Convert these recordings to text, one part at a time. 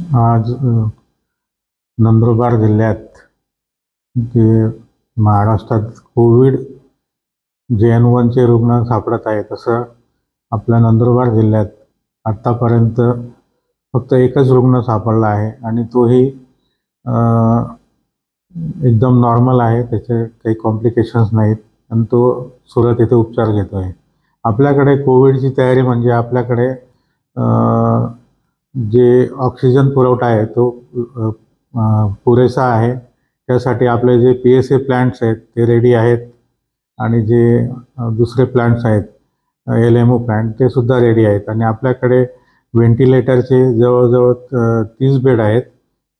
आज नंदुरबार जिल्ह्यात जे महाराष्ट्रात कोविड जे एन वनचे रुग्ण सापडत आहे तसं आपल्या नंदुरबार जिल्ह्यात आत्तापर्यंत फक्त एकच रुग्ण सापडला आहे आणि तोही एकदम नॉर्मल आहे त्याचे काही कॉम्प्लिकेशन्स नाहीत आणि तो सुरत येथे उपचार घेतो आहे आपल्याकडे कोविडची तयारी म्हणजे आपल्याकडे जे ऑक्सिजन पुरवठा आहे तो पुरेसा आहे. त्यासाठी आपले J P S A plants आहेत ते रेडी आहेत. आणि जे दुसरे प्लॅन्ट्स आहेत एल एम ओ प्लॅन्ट ते सुद्धा रेडी आहेत. आणि आपल्याकडे व्हेंटिलेटरचे जवळजवळ तीस बेड आहेत.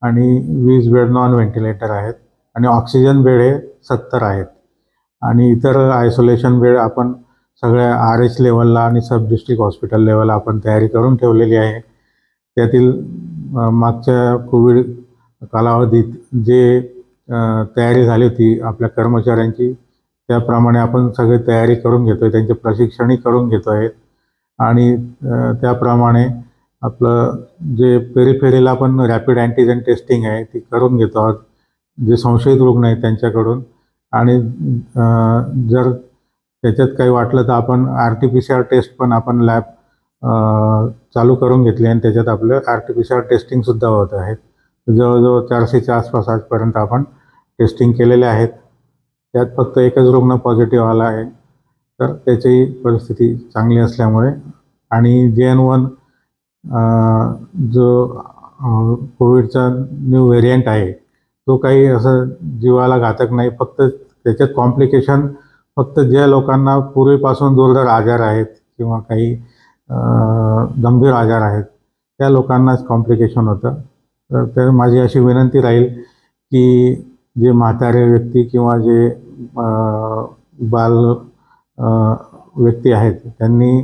आणि वीस बेड नॉन व्हेंटिलेटर आहेत. आणि ऑक्सिजन बेड हे सत्तर आहेत. आणि इतर आयसोलेशन बेड आपण सगळ्या आर एच लेवलला आणि सब डिस्ट्रिक्ट हॉस्पिटल लेवलला आपण तयारी करून ठेवलेली आहे. त्यातील मागच्या कोविड कालावधीत जे तयारी झाली होती आपल्या कर्मचाऱ्यांची त्याप्रमाणे आपण सगळी तयारी करून घेतो आहे त्यांचे प्रशिक्षणही करून घेतो आहे आणि त्याप्रमाणे आपलं जे पेरीफेरीला पण रॅपिड अँटीजेन टेस्टिंग आहे ती करून घेतो आहोत. जे संशयित रुग्ण आहेत त्यांच्याकडून. आणि जर त्याच्यात काही वाटलं तर आपण R T P C R test पण आपण लॅब चालू करून घेतली आणि त्याच्यात आपलं R T P C R टेस्टिंगसुद्धा होत आहे. जवळजवळ चारशेच्या आसपास आजपर्यंत आपण टेस्टिंग केलेले आहेत. त्यात फक्त एकच रुग्ण पॉझिटिव्ह आला आहे. तर त्याची परिस्थिती चांगली असल्यामुळे आणि जे एन वन जो कोविडचा न्यू व्हेरियंट आहे तो काही असं जीवाला घातक नाही. फक्त त्याच्यात कॉम्प्लिकेशन फक्त ज्या लोकांना पूर्वीपासून दुर्धर आजार आहेत किंवा काही गंभीर आजार आहेत. त्या लोकांनाच कॉम्प्लिकेशन होतं. तर तर माझी अशी विनंती राहील की जे म्हातारे व्यक्ती किंवा जे बाल व्यक्ती आहेत त्यांनी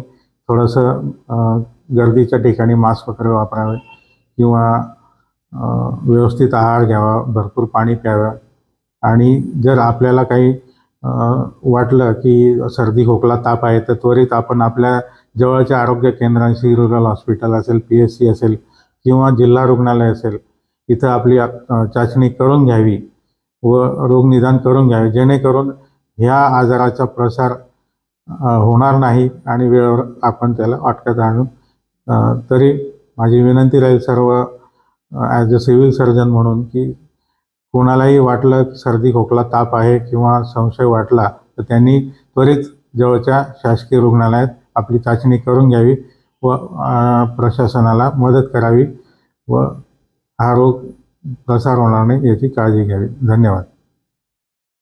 थोडंसं गर्दीच्या ठिकाणी मास्क वगैरे वापरावे किंवा व्यवस्थित आहार घ्यावा भरपूर पाणी प्यावं. आणि जर आपल्याला काही वाटलं की सर्दी खोकला ताप आहे तर त्वरित आपण आपल्या जवळच्या आरोग्य केंद्रांशी रुरल हॉस्पिटल असेल पी एस सी असेल किंवा जिल्हा रुग्णालय असेल इथं आपली चाचणी करून घ्यावी व रोगनिदान करून घ्यावे. जेणेकरून ह्या आजाराचा प्रसार होणार नाही आणि वेळेवर आपण त्याला अटकत आणू तरी माझी विनंती राहील सर्व ॲज अ सिव्हिल सर्जन म्हणून की कोणालाही वाटलं की सर्दी खोकला ताप आहे किंवा संशय वाटला तर त्यांनी त्वरित जवळच्या शासकीय रुग्णालयात आपली चाचणी करून घ्यावी व प्रशासनाला मदत करावी व हा रोग प्रसार होणार नाही याची काळजी घ्यावी. धन्यवाद.